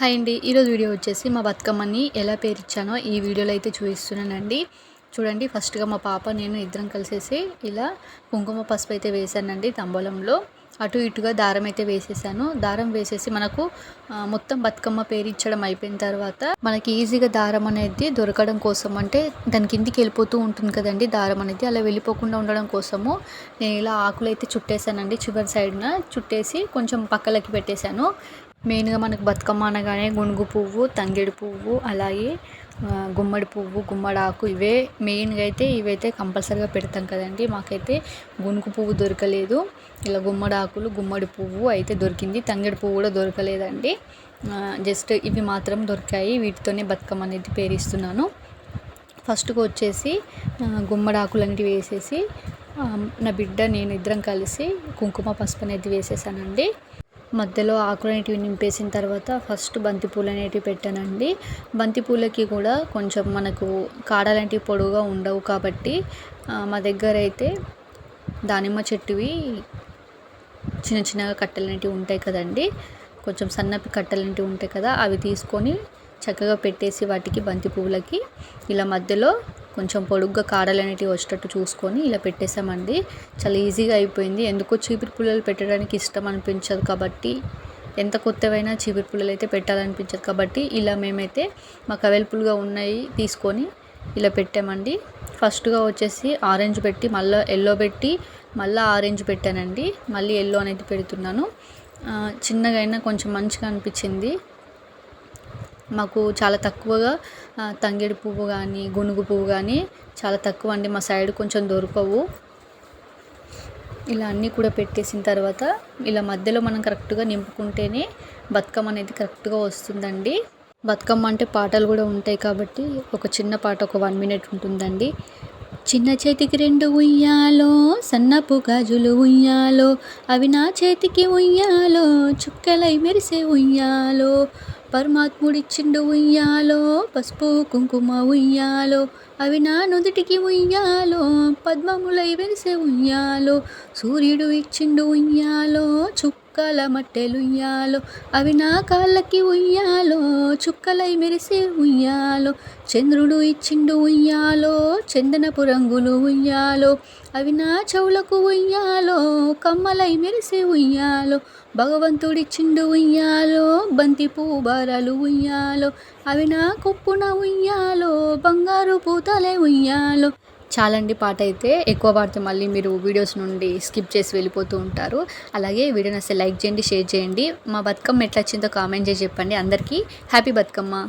Hi అండి. ఈరోజు video వచ్చేసి మా బతుకమ్మని ఎలా పేరిచ్చానో ఈ వీడియోలో అయితే చూపిస్తున్నానండి. చూడండి ఫస్ట్గా మా పాప నేను ఇద్దరం కలిసేసి ఇలా కుంకుమ పసుపు అయితే వేసానండి తంబలంలో. అటు ఇటుగా దారం అయితే వేసేసాను. దారం వేసేసి మనకు మొత్తం బతుకమ్మ పేరిచ్చడం అయిపోయిన తర్వాత మనకి ఈజీగా దారం అనేది దొరకడం కోసం అంటే దాని కిందికి వెళ్ళిపోతూ ఉంటుంది కదండి దారం అనేది. అలా వెళ్ళిపోకుండా ఉండడం కోసము నేను ఇలా ఆకులు అయితే చుట్టేసానండి చివరి సైడ్న. చుట్టేసి కొంచెం పక్కలకి పెట్టేశాను. మెయిన్గా మనకు బతుకమ్మ అనగానే గునుగు పువ్వు తంగేడు పువ్వు అలాగే గుమ్మడి పువ్వు గుమ్మడాకు ఇవే మెయిన్గా అయితే ఇవైతే కంపల్సరీగా పెడతాం కదండి. మాకైతే గునుగు పువ్వు దొరకలేదు. ఇలా గుమ్మడాకులు గుమ్మడి పువ్వు అయితే దొరికింది. తంగేడు పువ్వు కూడా దొరకలేదండి. జస్ట్ ఇవి మాత్రం దొరికాయి. వీటితోనే బతుకమ్మ అనేది పేరిస్తున్నాను. ఫస్ట్గా వచ్చేసి గుమ్మడాకులు అనేవి వేసేసి నా బిడ్డ నేను ఇద్దరం కలిసి కుంకుమ పసుపు అనేది వేసేసానండి. మధ్యలో ఆకులు అనేటివి నింపేసిన తర్వాత ఫస్ట్ బంతిపూలు అనేటివి పెట్టానండి. బంతిపూలకి కూడా కొంచెం మనకు కాడలాంటివి పొడవుగా ఉండవు కాబట్టి మా దగ్గర అయితే దానిమ్మ చెట్టువి చిన్న చిన్నగా కట్టెలు అనేటివి ఉంటాయి కదండి. కొంచెం సన్నపి కట్టెలు అనేటివి ఉంటాయి కదా అవి తీసుకొని చక్కగా పెట్టేసి వాటికి బంతి పువ్వులకి ఇలా మధ్యలో కొంచెం పొడుగ్గా కాడలు అనేటివి వచ్చేటట్టు చూసుకొని ఇలా పెట్టేసామండి చాలా ఈజీగా అయిపోయింది. ఎందుకో చీపురు పుల్లలు పెట్టడానికి ఇష్టం అనిపించదు కాబట్టి ఎంత కొత్తవైనా చీపురు పుల్లలు అయితే పెట్టాలనిపించదు కాబట్టి ఇలా మేమైతే మాకు అవైలబుల్గా ఉన్నాయి తీసుకొని ఇలా పెట్టామండి. ఫస్ట్గా వచ్చేసి ఆరెంజ్ పెట్టి మళ్ళీ ఎల్లో పెట్టి మళ్ళీ ఆరెంజ్ పెట్టానండి. మళ్ళీ ఎల్లో అనేది పెడుతున్నాను. చిన్నగా అయినా కొంచెం మంచిగా అనిపించింది. మాకు చాలా తక్కువగా తంగేడు పువ్వు కానీ గునుగు పువ్వు కానీ చాలా తక్కువ అండి. మా సైడ్ కొంచెం దొరకవు. ఇలా అన్నీ కూడా పెట్టేసిన తర్వాత ఇలా మధ్యలో మనం కరెక్ట్గా నింపుకుంటేనే బతుకమ్మ అనేది కరెక్ట్గా వస్తుందండి. బతుకమ్మ అంటే పాటలు కూడా ఉంటాయి కాబట్టి ఒక చిన్న పాట ఒక వన్ మినిట్ ఉంటుందండి. చిన్న చేతికి రెండు ఉయ్యాలో సన్నపు గాజులు ఉయ్యాలో అవి నా చేతికి ఉయ్యాలో చుక్కలై మెరిసే ఉయ్యాలో పరమాత్ముడిచ్చిండు ఉయ్యాలో పసుపు కుంకుమ ఉయ్యాలో అవి నా నుదుటికి ఉయ్యాలో పద్మములై వెలిసే ఉయ్యాలో సూర్యుడు ఇచ్చిండు ఉయ్యాలో చుక్కల మట్టెలుయ్యాలో అవి నా కాళ్ళకి ఉయ్యాలో చుక్కలై మెరిసే ఉయ్యాలో చంద్రుడు ఇచ్చిండు ఉయ్యాలో చందనపు రంగులు ఉయ్యాలో అవి నా చెవులకు ఉయ్యాలో కమ్మలై మెరిసే ఉయ్యాలో భగవంతుడిచ్చిండు ఉయ్యాలో బంతి పూబారాలు ఉయ్యాలో అవి నా కొప్పున ఉయ్యాలో బంగారు పూతలే ఉయ్యాలో. చాలండి పాట అయితే ఎక్కువ పాడితే మళ్ళీ మీరు వీడియోస్ నుండి స్కిప్ చేసి వెళ్ళిపోతూ ఉంటారు. అలాగే వీడియోని అసలు లైక్ చేయండి షేర్ చేయండి. మా బతుకమ్మ ఎట్లా వచ్చిందో కామెంట్ చేసి చెప్పండి. అందరికీ హ్యాపీ బతుకమ్మ.